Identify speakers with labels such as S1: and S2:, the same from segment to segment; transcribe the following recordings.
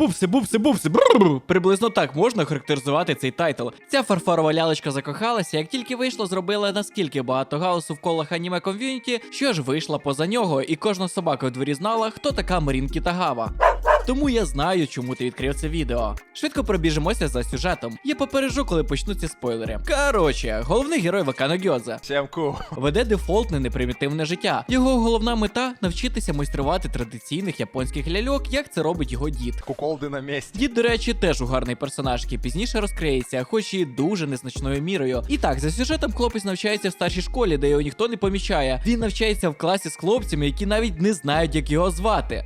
S1: Бупси, бупси, бупси. бррр. Приблизно так можна характеризувати цей тайтл. Ця фарфорова лялечка закохалася, як тільки вийшло, зробила наскільки багато гаусу в колах аніме ком'юніті, що ж вийшла поза нього, і кожна собака в дворі знала, хто така Марін Кітагава. Тому я знаю, чому ти відкрив це відео. Швидко пробіжимося за сюжетом. Я попереджу, коли почнуться спойлери. Коротше, головний герой Вакано Гьодзе.
S2: Всем ку.
S1: Веде дефолтне непримітивне життя. Його головна мета навчитися майструвати традиційних японських ляльок, як це робить його дід.
S2: Куколды на месте.
S1: Дід, до речі, теж угарний персонаж, який пізніше розкриється, хоч і дуже незначною мірою. І так, за сюжетом хлопець навчається в старшій школі, де його ніхто не помічає. Він навчається в класі з хлопцями, які навіть не знають, як його звати.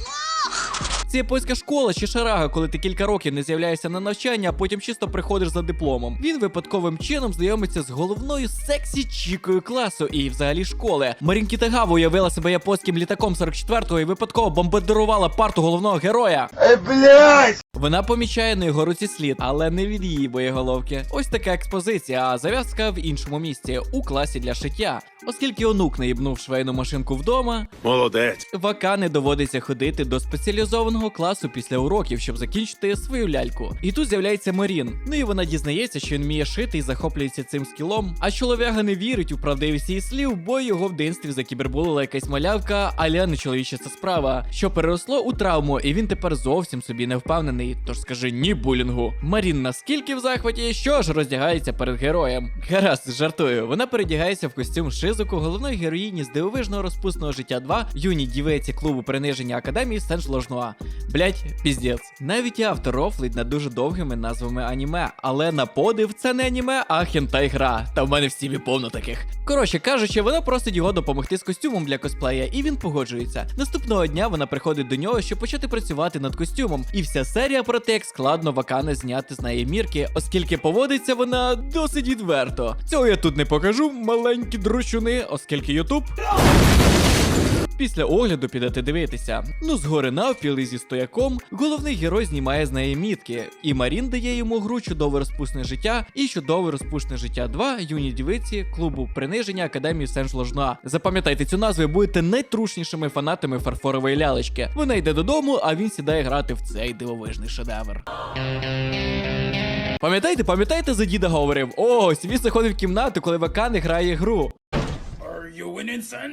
S1: Це японська школа чи шарага, коли ти кілька років не з'являєшся на навчання, а потім чисто приходиш за дипломом. Він випадковим чином знайомиться з головною сексі чікою класу і взагалі школи. Марін Кітагава уявила себе японським літаком 44-го і випадково бомбардирувала парту головного героя.
S2: Эй, блядь!
S1: Вона помічає на його руці слід, але не від її боєголовки. Ось така експозиція, а зав'язка в іншому місці у класі для шиття. Оскільки онук наїбнув швейну машинку вдома,
S2: Молодець.
S1: Вака не доводиться ходити до спеціалізованого класу після уроків, щоб закінчити свою ляльку. І тут з'являється Марін. Ну і вона дізнається, що він вміє шити і захоплюється цим скілом. А чолов'яга не вірить у правдивість її слів, бо його в дитинстві закібербулила якась малявка, аля не чоловіча це справа, що переросло у травму, і він тепер зовсім собі не впевнений. Тож скажи ні булінгу. Марін наскільки в захваті, що ж роздягається перед героєм. Гаразд, жартую. Вона передягається в костюм Шизуку, головної героїні з дивовижного розпусного життя 2, юній дівеці клубу приниження академії Сенж Ложнуа. Блять, піздець. Навіть і автор рофлить над дуже довгими назвами аніме, але на подив це не аніме, а хентай гра. Та в мене в стімі повно таких. Коротше кажучи, вона просить його допомогти з костюмом для косплея, і він погоджується. Наступного дня вона приходить до нього, щоб почати працювати над костюмом. І вся серія про те, як складно вакане зняти з неї мірки, оскільки поводиться вона досить відверто. Цього я тут не покажу, маленькі дручуни, оскільки Ютуб. Після огляду підете дивитися. Ну, згори навпіл і зі стояком, головний герой знімає з неї мітки, і Марін дає йому гру чудове розпусне життя і чудове розпусне життя 2 юні дівиці клубу приниження Академії Сенж Ложна. Запам'ятайте цю назву, і будете найтрушнішими фанатами фарфорової лялечки. Вона йде додому, а він сідає грати в цей дивовижний шедевр. Пам'ятаєте, пам'ятаєте, за діда говорив? Ось він заходив в кімнату, коли Вакане грає гру.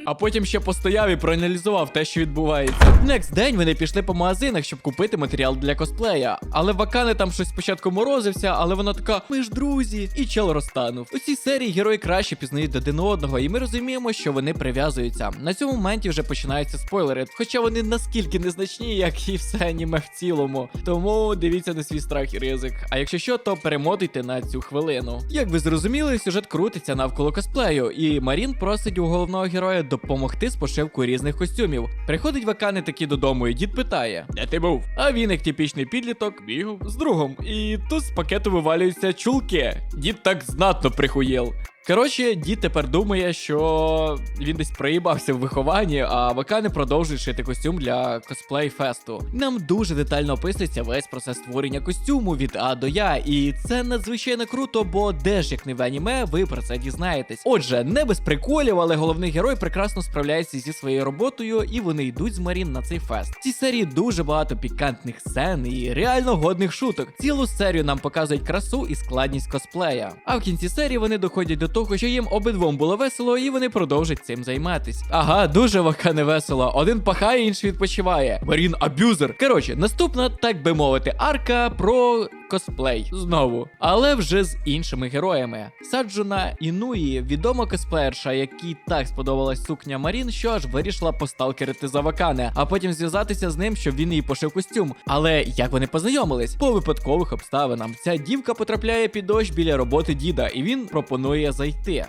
S1: А потім ще постояв і проаналізував те, що відбувається. Next день вони пішли по магазинах, щоб купити матеріал для косплея. Але Вакане там щось спочатку морозився, але вона така: ми ж друзі, і чел розтанув. У цій серії герої краще пізнають один одного, і ми розуміємо, що вони прив'язуються. На цьому моменті вже починаються спойлери, хоча вони наскільки незначні, як і все аніме в цілому. Тому дивіться на свій страх і ризик. А якщо що, то перемотуйте на цю хвилину. Як ви зрозуміли, сюжет крутиться навколо косплею, і Марін просить у головного героя допомогти з пошивкою різних костюмів. Приходить вакани таки додому, і дід питає: Де ти був? А він, як типічний підліток, бігав з другом. І тут з пакету вивалюються чулки. Дід так знатно прихуєл. Коротше, дід тепер думає, що він десь проїбався в вихованні, а Вакане продовжує шити костюм для косплей фесту. Нам дуже детально описується весь процес створення костюму від А до Я, і це надзвичайно круто, бо де ж як не в аніме, ви про це дізнаєтесь. Отже, не без приколів, але головний герой прекрасно справляється зі своєю роботою, і вони йдуть з Марін на цей фест. В цій серії дуже багато пікантних сцен і реально годних шуток. Цілу серію нам показують красу і складність косплея. А в кінці серії вони доходять до того, що їм обидвом було весело, і вони продовжать цим займатися. Ага, дуже вака не весело. Один пахає, інший відпочиває. Марін аб'юзер. Коротше, наступна, так би мовити, арка про косплей знову, але вже з іншими героями. Саджуна Інуї, відома косплеєрша, якій так сподобалась сукня Марін, що аж вирішила посталкерити за Вакане, а потім зв'язатися з ним, щоб він їй пошив костюм. Але як вони познайомились? По випадкових обставинам. Ця дівка потрапляє під дощ біля роботи діда, і він пропонує зайти.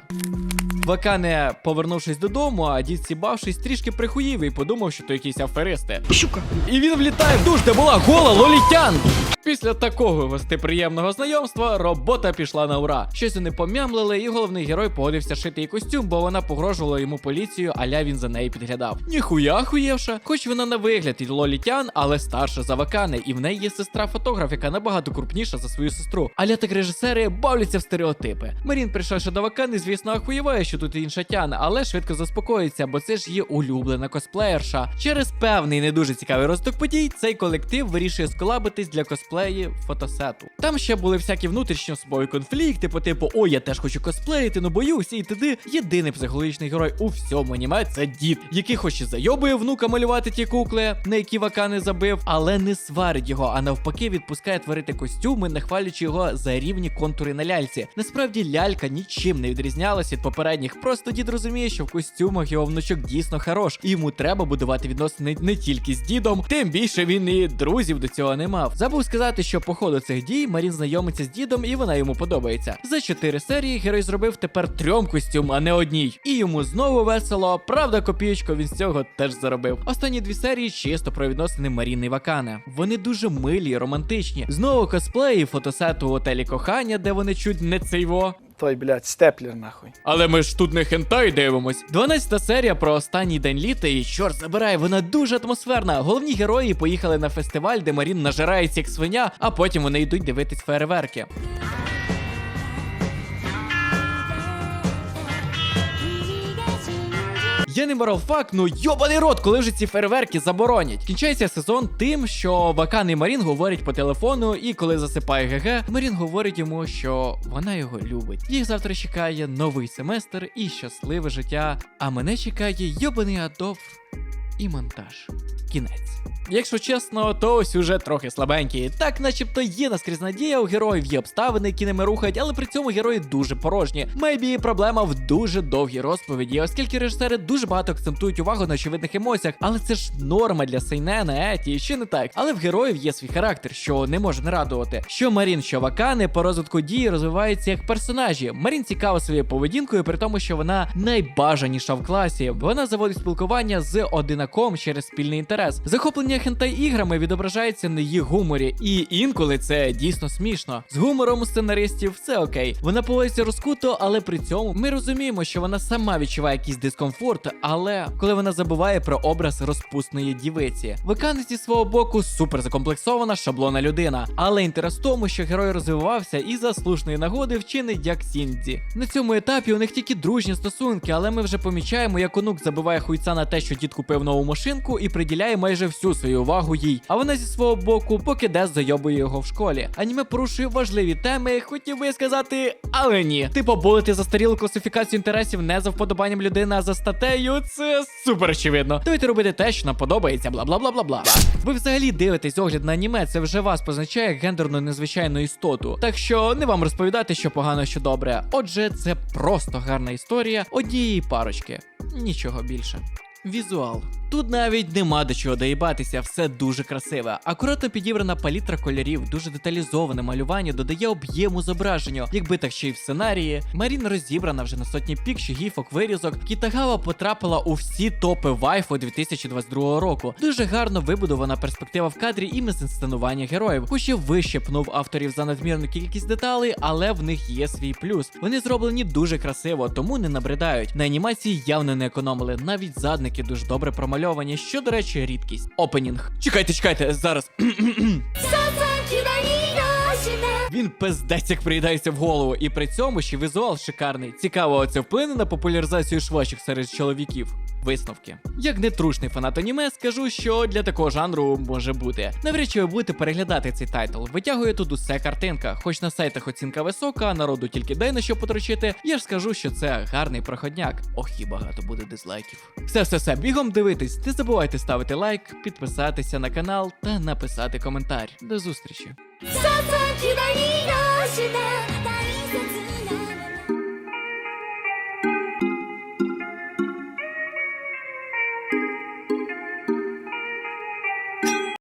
S1: Вакане, повернувшись додому, а дід сібавшись, трішки прихуїв і подумав, що то якісь аферисти.
S3: Щука.
S1: І він влітає в душ, де була гола Лолітян. Після такого гостеприємного знайомства робота пішла на ура. Щось вони пом'ямлили, і головний герой погодився шити їй костюм, бо вона погрожувала йому поліцію, аля він за нею підглядав. Ніхуя хуєвша, хоч вона на вигляд і лолітян, але старша за Вакане, і в неї є сестра фотограф, яка набагато крупніша за свою сестру. Аля так режисери бавляться в стереотипи. Марін, прийшовши до Вакани, звісно, ахуєває, що тут інша тяна, але швидко заспокоїться, бо це ж її улюблена косплеєрша. Через певний не дуже цікавий розвиток подій, цей колектив вирішує сколабитись для косплеї фотосету. Там ще були всякі внутрішньо собою конфлікти, по типу Ой, я теж хочу косплеїти, ну боюся, і т.д. Єдиний психологічний герой у всьому аніме це дід, який хоч і зайобує внука малювати ті кукли, на які Вакани забив, але не сварить його, а навпаки відпускає творити костюми, не хвалячи його за рівні контури на ляльці. Насправді лялька нічим не відрізнялася від попередніх. Просто дід розуміє, що в костюмах його внучок дійсно хорош, і йому треба будувати відносини не тільки з дідом, тим більше він і друзів до цього не мав. Забув сказати, що по ходу цих дій Марін знайомиться з дідом, і вона йому подобається. За чотири серії герой зробив тепер трьом костюм, а не одній. І йому знову весело. Правда, копієчку він з цього теж заробив. Останні дві серії чисто про відносини Маріни Вакане. Вони дуже милі, романтичні. Знову косплеї, фотосет у готелі кохання, де вони чуть не цейво.
S3: Той, блядь, степлер нахуй.
S1: Але ми ж тут не хентай дивимось. 12 серія про останній день літа, і чорт забирай, вона дуже атмосферна. Головні герої поїхали на фестиваль, де Марін нажирається як свиня, а потім вони йдуть дивитись фейерверки. Я не моралфак, ну йобаний рот, коли вже ці фейерверки заборонять. Кінчається сезон тим, що Вакан і Марін говорять по телефону, і коли засипає ГГ, Марін говорить йому, що вона його любить. Їх завтра чекає новий семестр і щасливе життя. А мене чекає йобаний адов і монтаж. Кінець. Якщо чесно, то сюжет трохи слабенький. Так, начебто є наскрізь надія у героїв, є обставини, які ними рухають, але при цьому герої дуже порожні. Мейбі проблема в дуже довгій розповіді, оскільки режисери дуже багато акцентують увагу на очевидних емоціях, але це ж норма для Сейнена, Еті, ще не так. Але в героїв є свій характер, що не може не радувати. Що Марін, що Вакани по розвитку дії розвиваються як персонажі. Марін цікава своєю поведінкою, при тому, що вона найбажаніша в класі. Вона заводить спілкування з одинаком через спільний інтерес. Захоплення хентай іграми відображається на її гуморі, і інколи це дійсно смішно. З гумором у сценаристів все окей. Вона поводиться розкуто, але при цьому ми розуміємо, що вона сама відчуває якийсь дискомфорт. Але коли вона забуває про образ розпусної дівиці, Вакана зі свого боку супер закомплексована шаблона людина. Але інтерес в тому, що герой розвивався і за слушної нагоди вчинить як Сіндзі. На цьому етапі у них тільки дружні стосунки, але ми вже помічаємо, як онук забиває хуйця на те, що дід купив нову машинку і приділяє майже всю свою увагу їй. А вона зі свого боку поки Дес зайобує його в школі. Аніме порушує важливі теми, хотів би сказати, але ні. Типу, булити застарілу класифікацію інтересів не за вподобанням людини, а за статтею. Це супер очевидно. Давайте робити те, що нам подобається, бла бла бла бла бла. Ви взагалі дивитесь огляд на аніме, це вже вас позначає гендерну незвичайну істоту. Так що не вам розповідати, що погано, що добре. Отже, це просто гарна історія однієї парочки. Нічого більше. Візуал. Тут навіть нема до чого доїбатися, все дуже красиве. Акуратно підібрана палітра кольорів, дуже деталізоване малювання додає об'єму зображенню. Якби так ще й в сценарії. Марін розібрана вже на сотні пік, що гіфок, вирізок. Кітагава потрапила у всі топи вайфу 2022 року. Дуже гарно вибудована перспектива в кадрі і мезінсценування героїв. Хоч і вище пнув авторів за надмірну кількість деталей, але в них є свій плюс. Вони зроблені дуже красиво, тому не набридають. На анімації явно не економили, навіть задники дуже добре промальовані, що, до речі, рідкість. Опенінг. Чекайте, чекайте, зараз. Він пиздець як приїдається в голову, і при цьому ще візуал шикарний. Цікаво, це вплине на популяризацію швачок серед чоловіків. Висновки. Як нетрушний фанат аніме, скажу, що для такого жанру може бути. Навряд чи ви будете переглядати цей тайтл. Витягує тут усе картинка. Хоч на сайтах оцінка висока, народу тільки дай на що потрочити. Я ж скажу, що це гарний проходняк. Ох, і багато буде дизлайків. Все, все, все, бігом дивитись. Не забувайте ставити лайк, підписатися на канал та написати коментар. До зустрічі.
S4: ささきばり出した大切